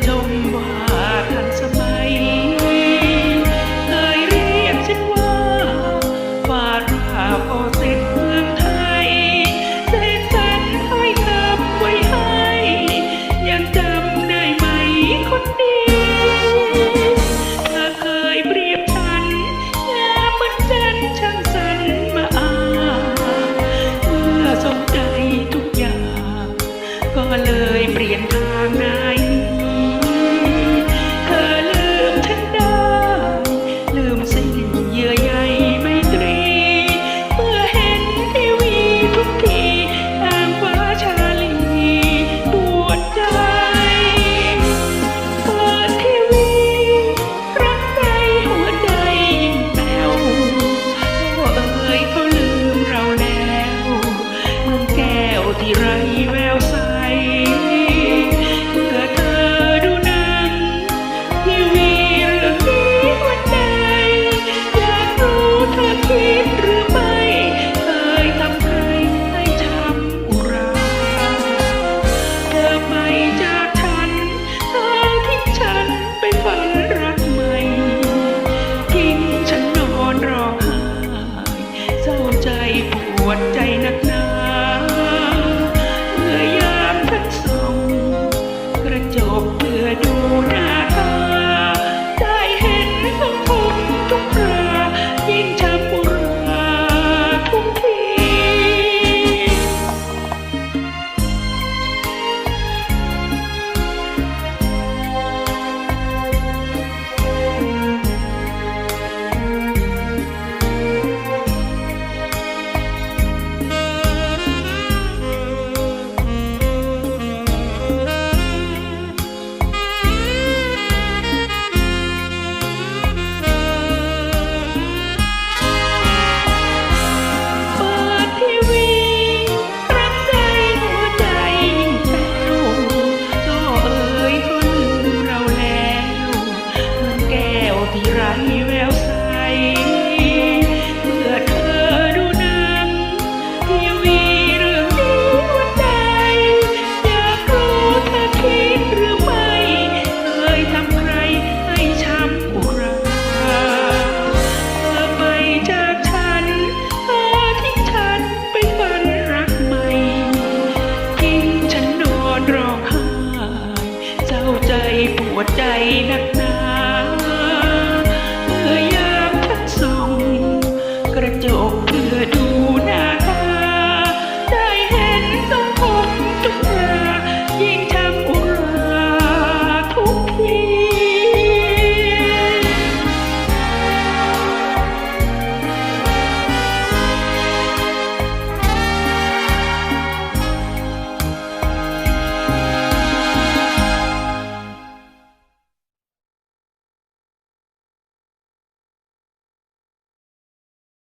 told me 哦 ที่ไรแววใส เมื่อเธอดูหนังทีวีเรื่องนี้วัใด อยากรู้เธอคิดหรือไม่ เคยทำใครให้ช้ำอุราเธอไปจากฉันเธอทิ้งฉันไปฝันรักใหม่ทิ้ฉันนอนร้องไห้เจ้าใจปวดใจนักหนา